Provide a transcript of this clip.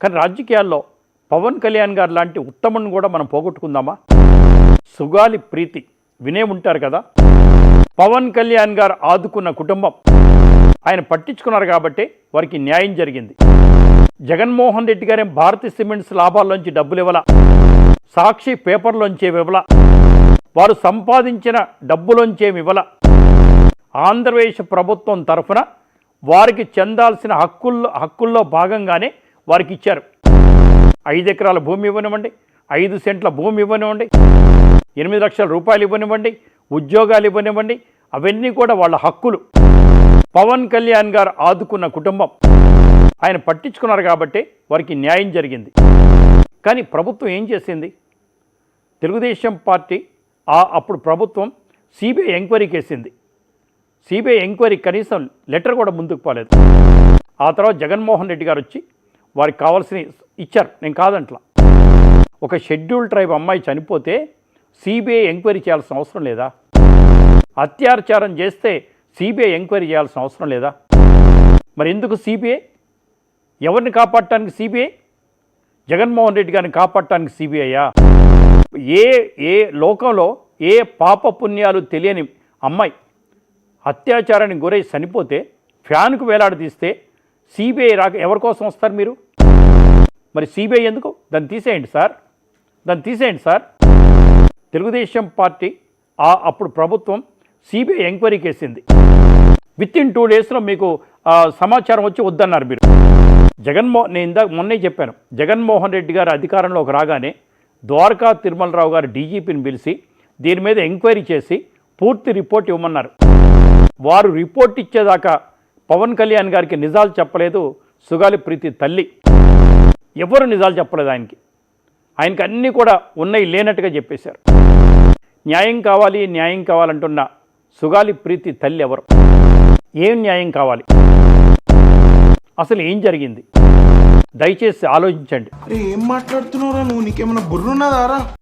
కానీ రాజకీయాల్లో పవన్ కళ్యాణ్ గారు లాంటి ఉత్తముని కూడా మనం పోగొట్టుకుందామా? సుగాలి ప్రీతి వినే ఉంటారు కదా. పవన్ కళ్యాణ్ గారు ఆదుకున్న కుటుంబం. ఆయన పట్టించుకున్నారు కాబట్టి వారికి న్యాయం జరిగింది. జగన్మోహన్ రెడ్డి గారేం భారతి సిమెంట్స్ లాభాల్లోంచి డబ్బులు ఇవ్వలా? సాక్షి పేపర్లోంచి ఇవ్వలా? వారు సంపాదించిన డబ్బులోంచేమి ఇవ్వలా? ఆంధ్రప్రదేశ్ ప్రభుత్వం తరఫున వారికి చెందాల్సిన హక్కుల్లో హక్కుల్లో భాగంగానే వారికి ఇచ్చారు ఐదు ఎకరాల భూమి ఇవ్వనివ్వండి. ఐదు సెంట్ల భూమి ఇవ్వనివ్వండి. ఎనిమిది లక్షల రూపాయలు ఇవ్వనివ్వండి. ఉద్యోగాలు ఇవ్వనివ్వండి. అవన్నీ కూడా వాళ్ళ హక్కులు. పవన్ కళ్యాణ్ గారు ఆదుకున్న కుటుంబం. ఆయన పట్టించుకున్నారు కాబట్టి వారికి న్యాయం జరిగింది. కానీ ప్రభుత్వం ఏం చేసింది? తెలుగుదేశం పార్టీ ఆ అప్పుడు ప్రభుత్వం సిబిఐ ఎంక్వైరీకి వేసింది సిబిఐ ఎంక్వైరీ కనీసం లెటర్ కూడా ముందుకు పోలేదు. ఆ తర్వాత జగన్మోహన్ రెడ్డి గారు వచ్చి వారికి కావాల్సిన ఇచ్చారు. నేను కాదంట్లా. ఒక షెడ్యూల్ ట్రైబ్ అమ్మాయి చనిపోతే సిబిఐ ఎంక్వైరీ చేయాల్సిన అవసరం లేదా? అత్యాచారం చేస్తే సిబిఐ ఎంక్వైరీ చేయాల్సిన అవసరం లేదా? మరి ఎందుకు సిబిఐ? ఎవరిని కాపాడటానికి సిబిఐ? జగన్మోహన్ రెడ్డి గారిని కాపాడటానికి సిబిఐయా? ఏ ఏ లోకంలో ఏ పాప పుణ్యాలు తెలియని అమ్మాయి అత్యాచారానికి గురై చనిపోతే ఫ్యాన్కు వేలాడదీస్తే సిబిఐ రాక ఎవరి కోసం వస్తారు మీరు? మరి సిబిఐ ఎందుకు? దాన్ని తీసేయండి సార్. దాన్ని తీసేయండి సార్. తెలుగుదేశం పార్టీ ఆ అప్పుడు ప్రభుత్వం సిబిఐ ఎంక్వైరీకి వేసింది విత్ ఇన్ టూ డేస్లో మీకు సమాచారం వచ్చి వద్దన్నారు మీరు. జగన్మోహన్ నేను ఇందాక మొన్నే చెప్పాను. జగన్మోహన్ రెడ్డి గారు అధికారంలోకి రాగానే ద్వారకా తిరుమలరావు గారు డీజీపీని పిలిచి దీని మీద ఎంక్వైరీ చేసి పూర్తి రిపోర్ట్ ఇవ్వమన్నారు. వారు రిపోర్ట్ ఇచ్చేదాకా పవన్ కళ్యాణ్ గారికి నిజాలు చెప్పలేదు. సుగాలి ప్రీతి తల్లి. ఎవరు నిజాలు చెప్పలేదు ఆయనకి. ఆయనకి అన్నీ కూడా ఉన్నాయి లేనట్టుగా చెప్పేశారు. న్యాయం కావాలి న్యాయం కావాలంటున్న సుగాలి ప్రీతి తల్లి ఎవరు? ఏం న్యాయం కావాలి? అసలు ఏం జరిగింది? దయచేసి ఆలోచించండి. ఏం మాట్లాడుతున్నావురా నువ్వు? నీకేమైనా బుర్రున్నదారా?